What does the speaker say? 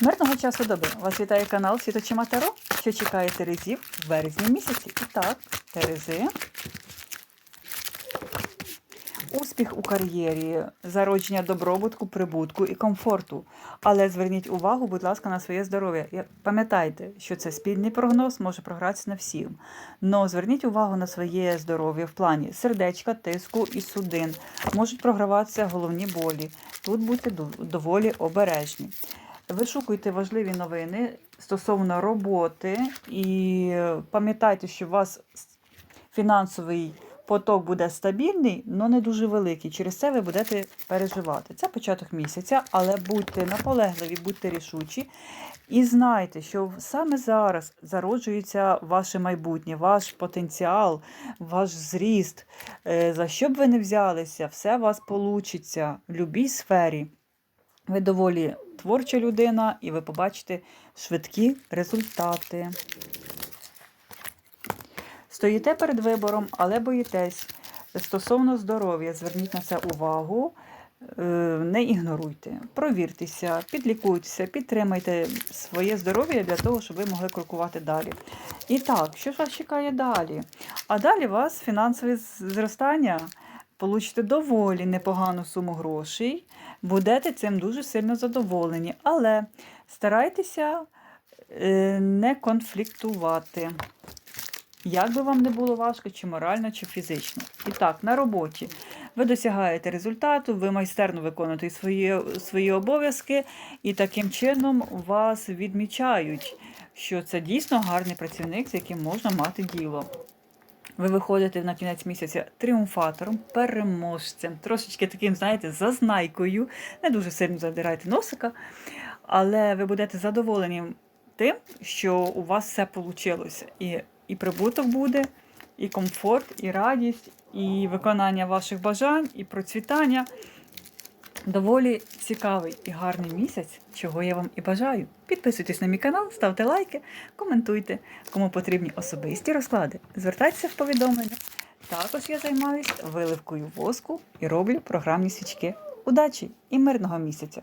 Мирного часу доби! Вас вітає канал Світочима Таро, що чекає Терезів в березні місяці. І так, Терези. Успіх у кар'єрі, зародження добробутку, прибутку і комфорту. Але зверніть увагу, будь ласка, на своє здоров'я. Пам'ятайте, що це спільний прогноз може програтися на всім. Но зверніть увагу на своє здоров'я в плані сердечка, тиску і судин. Можуть програватися головні болі. Тут будьте доволі обережні. Вишукуйте важливі новини стосовно роботи і е, пам'ятайте, що у вас фінансовий поток буде стабільний, але не дуже великий. Через це ви будете переживати. Це початок місяця, але будьте наполегливі, будьте рішучі. І знайте, що саме зараз зароджується ваше майбутнє, ваш потенціал, ваш зріст. Е, За що б ви не взялися, все у вас получиться в будь-якій сфері. Ви доволі творча людина, і ви побачите швидкі результати. Стоїте перед вибором, але боїтесь. Стосовно здоров'я, зверніть на це увагу, е, не ігноруйте, провіртеся, підлікуйтеся, підтримайте своє здоров'я для того, щоб ви могли крокувати далі. І так, що ж вас чекає далі? А далі у вас фінансове зростання. Получите доволі непогану суму грошей, будете цим дуже сильно задоволені, але старайтеся е, не конфліктувати. Як би вам не було важко, чи морально, чи фізично. І так, на роботі ви досягаєте результату, ви майстерно виконуєте свої, свої обов'язки, і таким чином вас відмічають, що це дійсно гарний працівник, з яким можна мати діло. Ви виходите на кінець місяця тріумфатором, переможцем, трошечки таким, знаєте, зазнайкою, не дуже сильно задирайте носика, але ви будете задоволені тим, що у вас все вийшло. І, і прибуток буде, і комфорт, і радість, і виконання ваших бажань, і процвітання. Доволі цікавий і гарний місяць, чого я вам і бажаю. Підписуйтесь на мій канал, ставте лайки, коментуйте. Кому потрібні особисті розклади, звертайтеся в повідомлення. Також я займаюся виливкою воску і роблю програмні свічки. Удачі і мирного місяця!